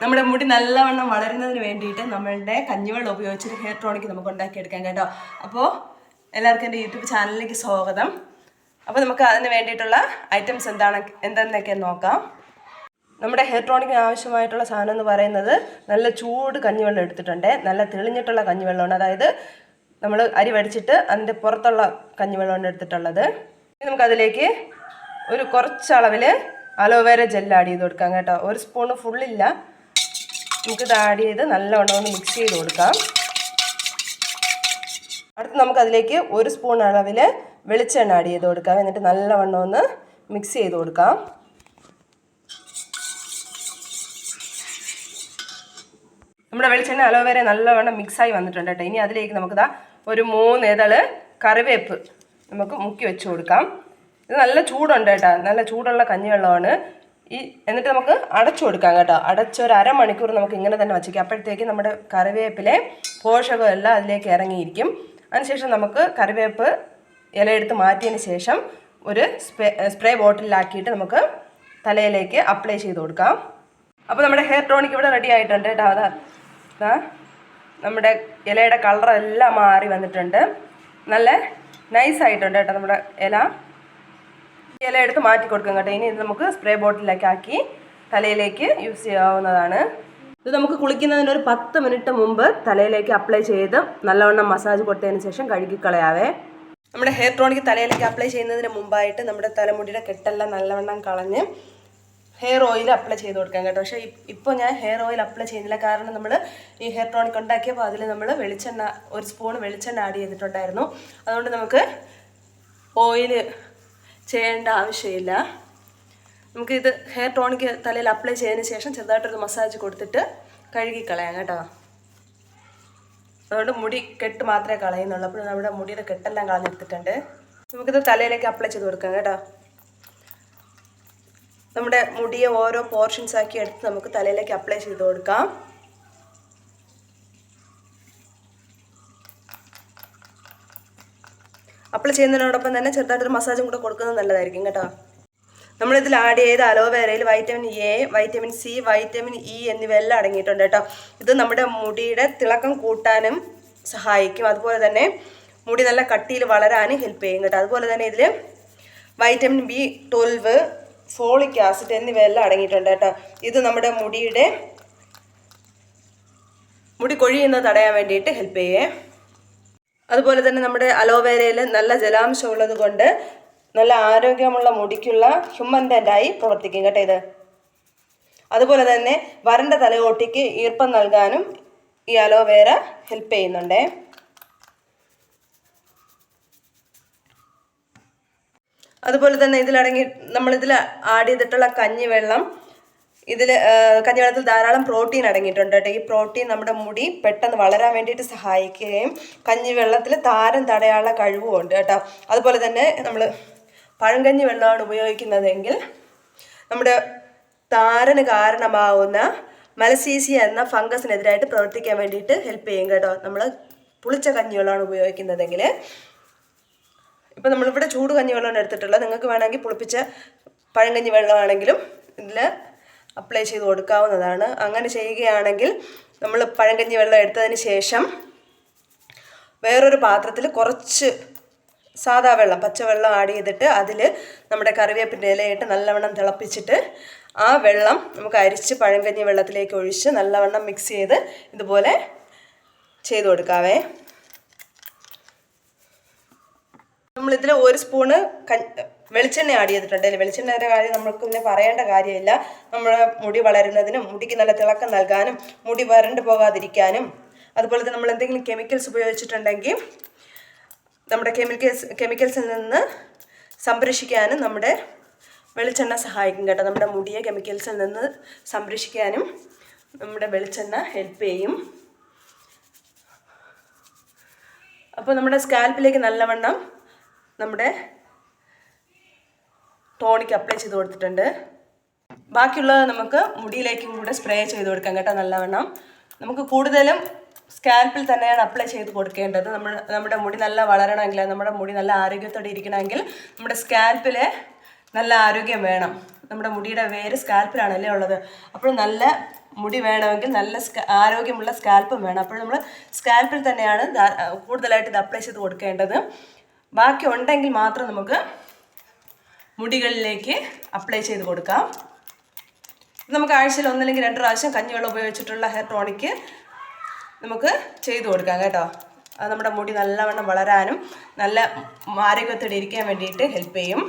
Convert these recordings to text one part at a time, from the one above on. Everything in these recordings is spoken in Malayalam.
നമ്മുടെ മുടി നല്ലവണ്ണം വളരുന്നതിന് വേണ്ടിയിട്ട് നമ്മളുടെ കഞ്ഞിവെള്ളം ഉപയോഗിച്ചൊരു ഹെയർ ടോണിക് നമുക്ക് ഉണ്ടാക്കിയെടുക്കാം കേട്ടോ. അപ്പോൾ എല്ലാവർക്കും എന്റെ യൂട്യൂബ് ചാനലിലേക്ക് സ്വാഗതം. അപ്പോൾ നമുക്ക് അതിന് വേണ്ടിയിട്ടുള്ള ഐറ്റംസ് എന്താണ് എന്തെന്നൊക്കെ നോക്കാം. നമ്മുടെ ഹെയർ ടോണിക്കിന് ആവശ്യമായിട്ടുള്ള സാധനം എന്ന് പറയുന്നത് നല്ല ചൂട് കഞ്ഞിവെള്ളം എടുത്തിട്ടുണ്ട്. നല്ല തെളിഞ്ഞിട്ടുള്ള കഞ്ഞിവെള്ളമാണ്. അതായത് നമ്മൾ അരി വടിച്ചിട്ട് അതിന്റെ പുറത്തുള്ള കഞ്ഞിവെള്ളമാണ് എടുത്തിട്ടുള്ളത്. നമുക്കതിലേക്ക് ഒരു കുറച്ച് അളവിൽ അലോവേര ജെൽ ആഡ് ചെയ്ത് കൊടുക്കാം കേട്ടോ. ഒരു സ്പൂണ് ഫുള്ളില്ല നമുക്കിത് ആഡ് ചെയ്ത് നല്ലവണ്ണം ഒന്ന് മിക്സ് ചെയ്ത് കൊടുക്കാം. അടുത്ത് നമുക്കതിലേക്ക് ഒരു സ്പൂൺ അളവിൽ വെളിച്ചെണ്ണ ആഡ് ചെയ്ത് കൊടുക്കാം. എന്നിട്ട് നല്ലവണ്ണം ഒന്ന് മിക്സ് ചെയ്ത് കൊടുക്കാം. നമ്മുടെ വെളിച്ചെണ്ണ അലോവേര നല്ലവണ്ണം മിക്സായി വന്നിട്ടുണ്ട് കേട്ടോ. ഇനി അതിലേക്ക് നമുക്കിതാ ഒരു മൂന്ന് ഇതൾ കറിവേപ്പ് നമുക്ക് മുക്കി വെച്ച് കൊടുക്കാം. ഇത് നല്ല ചൂടുണ്ട് കേട്ടോ. നല്ല ചൂടുള്ള കഞ്ഞിവെള്ളമാണ്. ഈ എന്നിട്ട് നമുക്ക് അടച്ചു കൊടുക്കാം കേട്ടോ. അടച്ച് ഒരു അരമണിക്കൂർ നമുക്ക് ഇങ്ങനെ തന്നെ വച്ചിരിക്കാം. അപ്പോഴത്തേക്ക് നമ്മുടെ കറിവേപ്പിലെ പോഷകമെല്ലാം അതിലേക്ക് ഇറങ്ങിയിരിക്കും. അതിനുശേഷം നമുക്ക് കറിവേപ്പ് ഇലയെടുത്ത് മാറ്റിയതിന് ശേഷം ഒരു സ്പ്രേ സ്പ്രേ ബോട്ടിലാക്കിയിട്ട് നമുക്ക് തലയിലേക്ക് അപ്ലൈ ചെയ്ത് കൊടുക്കാം. അപ്പോൾ നമ്മുടെ ഹെയർ ടോണിക് ഇവിടെ റെഡി ആയിട്ടുണ്ട് കേട്ടോ. അതാ ദാ നമ്മുടെ ഇലയുടെ കളറെല്ലാം മാറി വന്നിട്ടുണ്ട്. നല്ല നൈസ് ആയിട്ടുണ്ട് കേട്ടോ നമ്മുടെ ഇല. ഇല എടുത്ത് മാറ്റി കൊടുക്കാം കേട്ടോ. ഇനി ഇത് നമുക്ക് സ്പ്രേ ബോട്ടിലേക്ക് ആക്കി തലയിലേക്ക് യൂസ് ചെയ്യാവുന്നതാണ്. ഇത് നമുക്ക് കുളിക്കുന്നതിന് ഒരു പത്ത് മിനിറ്റ് മുമ്പ് തലയിലേക്ക് അപ്ലൈ ചെയ്ത് നല്ലവണ്ണം മസാജ് കൊടുത്തതിന് ശേഷം കഴുകിക്കളയാവേ നമ്മുടെ ഹെയർ ട്രോണിക്ക് തലയിലേക്ക് അപ്ലൈ ചെയ്യുന്നതിന് മുമ്പായിട്ട് നമ്മുടെ തലമുടിയുടെ കെട്ടെല്ലാം നല്ലവണ്ണം കളഞ്ഞ് ഹെയർ ഓയിൽ അപ്ലൈ ചെയ്ത് കൊടുക്കാം കേട്ടോ. പക്ഷേ ഇപ്പോൾ ഞാൻ ഹെയർ ഓയിൽ അപ്ലൈ ചെയ്യുന്നില്ല. കാരണം നമ്മൾ ഈ ഹെയർ ടോണിക് ഉണ്ടാക്കിയപ്പോൾ അതിൽ നമ്മൾ വെളിച്ചെണ്ണ ഒരു സ്പൂൺ വെളിച്ചെണ്ണ ആഡ് ചെയ്തിട്ടുണ്ടായിരുന്നു. അതുകൊണ്ട് നമുക്ക് ഓയിൽ ചെയ്യേണ്ട ആവശ്യമില്ല. നമുക്കിത് ഹെയർ ടോണിക്ക് തലയിൽ അപ്ലൈ ചെയ്തതിന് ശേഷം ചെറുതായിട്ടൊരു മസാജ് കൊടുത്തിട്ട് കഴുകി കളയാം കേട്ടോ. അതുകൊണ്ട് മുടി കെട്ട് മാത്രമേ കളയുന്നുള്ളൂ. അപ്പോൾ നമ്മുടെ മുടിയുടെ കെട്ടെല്ലാം കളഞ്ഞെടുത്തിട്ടുണ്ട്. നമുക്കിത് തലയിലേക്ക് അപ്ലൈ ചെയ്ത് കൊടുക്കാം കേട്ടോ. നമ്മുടെ മുടിയെ ഓരോ പോർഷൻസ് ആക്കി എടുത്ത് നമുക്ക് തലയിലേക്ക് അപ്ലൈ ചെയ്ത് കൊടുക്കാം. അപ്ലൈ ചെയ്യുന്നതിനോടൊപ്പം തന്നെ ചെറുതായിട്ടൊരു മസാജും കൂടെ കൊടുക്കുന്നത് നല്ലതായിരിക്കും കേട്ടോ. നമ്മളിതിൽ ആഡ് ചെയ്ത അലോവേരയിൽ vitamin A vitamin C vitamin E എന്നിവയെല്ലാം അടങ്ങിയിട്ടുണ്ട് കേട്ടോ. ഇത് നമ്മുടെ മുടിയുടെ തിളക്കം കൂട്ടാനും സഹായിക്കും. അതുപോലെ തന്നെ മുടി നല്ല കട്ടിയിൽ വളരാനും ഹെൽപ്പ് ചെയ്യും കേട്ടോ. അതുപോലെ തന്നെ ഇതിൽ vitamin B twelve folic acid എന്നിവയെല്ലാം അടങ്ങിയിട്ടുണ്ട് കേട്ടോ. ഇത് നമ്മുടെ മുടിയുടെ മുടി കൊഴിയുന്നത് തടയാൻ വേണ്ടിയിട്ട് ഹെൽപ്പ് ചെയ്യേ. അതുപോലെ തന്നെ നമ്മുടെ അലോവേരയിൽ നല്ല ജലാംശം ഉള്ളത് കൊണ്ട് നല്ല ആരോഗ്യമുള്ള മുടിക്കുള്ള ഹ്യൂമന്റായി പ്രവർത്തിക്കും കേട്ടോ ഇത്. അതുപോലെ തന്നെ വരണ്ട തലയോട്ടിക്ക് ഈർപ്പം നൽകാനും ഈ അലോവേര ഹെൽപ്പ് ചെയ്യുന്നുണ്ടേ. അതുപോലെ തന്നെ ഇതിലടങ്ങി നമ്മളിതിൽ ആഡ് ചെയ്തിട്ടുള്ള കഞ്ഞിവെള്ളം ഇതിൽ കഞ്ഞിവെള്ളത്തിൽ ധാരാളം പ്രോട്ടീൻ അടങ്ങിയിട്ടുണ്ട് കേട്ടോ. ഈ പ്രോട്ടീൻ നമ്മുടെ മുടി പെട്ടെന്ന് വളരാൻ വേണ്ടിയിട്ട് സഹായിക്കുകയും കഞ്ഞിവെള്ളത്തിൽ താരം തടയാനുള്ള കഴിവും ഉണ്ട് കേട്ടോ. അതുപോലെ തന്നെ നമ്മൾ പഴങ്കഞ്ഞി വെള്ളമാണ് ഉപയോഗിക്കുന്നതെങ്കിൽ നമ്മുടെ താരന് കാരണമാവുന്ന മലസീസിയ എന്ന ഫംഗസിനെതിരായിട്ട് പ്രവർത്തിക്കാൻ വേണ്ടിയിട്ട് ഹെൽപ്പ് ചെയ്യും കേട്ടോ. നമ്മൾ പുളിച്ച കഞ്ഞിവെള്ളമാണ് ഉപയോഗിക്കുന്നതെങ്കിൽ. ഇപ്പം നമ്മളിവിടെ ചൂട് കഞ്ഞിവെള്ളമാണ് എടുത്തിട്ടുള്ളത്. നിങ്ങൾക്ക് വേണമെങ്കിൽ പുളിപ്പിച്ച പഴങ്കഞ്ഞി വെള്ളമാണെങ്കിലും ഇതിൽ അപ്ലൈ ചെയ്ത് കൊടുക്കാവുന്നതാണ്. അങ്ങനെ ചെയ്യുകയാണെങ്കിൽ നമ്മൾ പഴങ്കഞ്ഞി വെള്ളം എടുത്തതിന് ശേഷം വേറൊരു പാത്രത്തിൽ കുറച്ച് സാധാ വെള്ളം പച്ചവെള്ളം ആഡ് ചെയ്തിട്ട് അതിൽ നമ്മുടെ കറിവേപ്പിന്റെ ഇലയിട്ട് നല്ലവണ്ണം തിളപ്പിച്ചിട്ട് ആ വെള്ളം നമുക്ക് അരിച്ച് പഴങ്കഞ്ഞി വെള്ളത്തിലേക്ക് ഒഴിച്ച് നല്ലവണ്ണം മിക്സ് ചെയ്ത് ഇതുപോലെ ചെയ്ത് കൊടുക്കാവേ. നമ്മളിതിൽ ഒരു സ്പൂണ് വെളിച്ചെണ്ണ ആഡ് ചെയ്തിട്ടുണ്ട്. വെളിച്ചെണ്ണയുടെ കാര്യം നമ്മൾക്ക് പിന്നെ പറയേണ്ട കാര്യമില്ല. നമ്മുടെ മുടി വളരുന്നതിനും മുടിക്ക് നല്ല തിളക്കം നൽകാനും മുടി വരണ്ടു പോകാതിരിക്കാനും അതുപോലെ തന്നെ നമ്മൾ എന്തെങ്കിലും കെമിക്കൽസ് ഉപയോഗിച്ചിട്ടുണ്ടെങ്കിൽ നമ്മുടെ കെമിക്കൽസ് കെമിക്കൽസിൽ നിന്ന് സംരക്ഷിക്കാനും നമ്മുടെ വെളിച്ചെണ്ണ സഹായിക്കും കേട്ടോ. നമ്മുടെ മുടിയെ കെമിക്കൽസിൽ നിന്ന് സംരക്ഷിക്കാനും നമ്മുടെ വെളിച്ചെണ്ണ ഹെൽപ്പ് ചെയ്യും. അപ്പോൾ നമ്മുടെ സ്കാൽപ്പിലേക്ക് നല്ലവണ്ണം നമ്മുടെ ടോണിക്ക് അപ്ലൈ ചെയ്ത് കൊടുത്തിട്ടുണ്ട്. ബാക്കിയുള്ളത് നമുക്ക് മുടിയിലേക്കും കൂടെ സ്പ്രേ ചെയ്ത് കൊടുക്കാം കേട്ടോ നല്ലവണ്ണം. നമുക്ക് കൂടുതലും സ്കാൽപ്പിൽ തന്നെയാണ് അപ്ലൈ ചെയ്ത് കൊടുക്കേണ്ടത്. നമ്മൾ നമ്മുടെ മുടി നല്ല വളരണമെങ്കിൽ നമ്മുടെ മുടി നല്ല ആരോഗ്യത്തോടെ ഇരിക്കണമെങ്കിൽ നമ്മുടെ സ്കാൽപ്പിൽ നല്ല ആരോഗ്യം വേണം. നമ്മുടെ മുടിയുടെ വേര് സ്കാൽപ്പിലാണല്ലേ ഉള്ളത്? അപ്പോൾ നല്ല മുടി വേണമെങ്കിൽ നല്ല ആരോഗ്യമുള്ള സ്കാൽപ്പും വേണം. അപ്പോൾ നമ്മൾ സ്കാൽപ്പിൽ തന്നെയാണ് കൂടുതലായിട്ട് ഇത് അപ്ലൈ ചെയ്ത് കൊടുക്കേണ്ടത്. ബാക്കി ഉണ്ടെങ്കിൽ മാത്രം നമുക്ക് മുടികളിലേക്ക് അപ്ലൈ ചെയ്ത് കൊടുക്കാം. നമുക്ക് ആഴ്ചയിൽ ഒന്നില്ലെങ്കിൽ രണ്ട് പ്രാവശ്യം കഞ്ഞിവെള്ളം ഉപയോഗിച്ചിട്ടുള്ള ഹെയർ ടോണിക്ക് നമുക്ക് ചെയ്ത് കൊടുക്കാം കേട്ടോ. അത് നമ്മുടെ മുടി നല്ലവണ്ണം വളരാനും നല്ല ആരോഗ്യത്തോടെ ഇരിക്കാൻ വേണ്ടിയിട്ട് ഹെൽപ്പ് ചെയ്യും.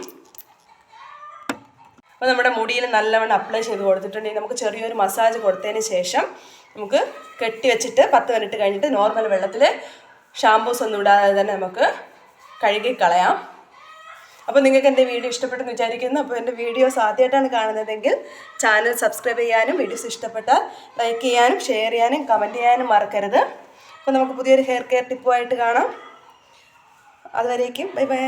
അപ്പോൾ നമ്മുടെ മുടിയിൽ നല്ലവണ്ണം അപ്ലൈ ചെയ്ത് കൊടുത്തിട്ടുണ്ടെങ്കിൽ നമുക്ക് ചെറിയൊരു മസാജ് കൊടുത്തതിന് ശേഷം നമുക്ക് കെട്ടി വെച്ചിട്ട് പത്ത് മിനിറ്റ് കഴിഞ്ഞിട്ട് നോർമൽ വെള്ളത്തിൽ ഷാമ്പൂസ് ഒന്നും ഇടാതെ തന്നെ നമുക്ക് കഴുകി കളയാം അപ്പോൾ നിങ്ങൾക്ക് എന്റെ വീഡിയോ ഇഷ്ടപ്പെട്ടെന്ന് വിചാരിക്കുന്നു. അപ്പോൾ എന്റെ വീഡിയോസ് ആദ്യമായിട്ടാണ് കാണുന്നതെങ്കിൽ ചാനൽ സബ്സ്ക്രൈബ് ചെയ്യാനും വീഡിയോസ് ഇഷ്ടപ്പെട്ടാൽ ലൈക്ക് ചെയ്യാനും ഷെയർ ചെയ്യാനും കമന്റ് ചെയ്യാനും മറക്കരുത്. അപ്പോൾ നമുക്ക് പുതിയൊരു ഹെയർ കെയർ ടിപ്പുമായിട്ട് കാണാം. അതുവരേക്കും ബൈ ബൈ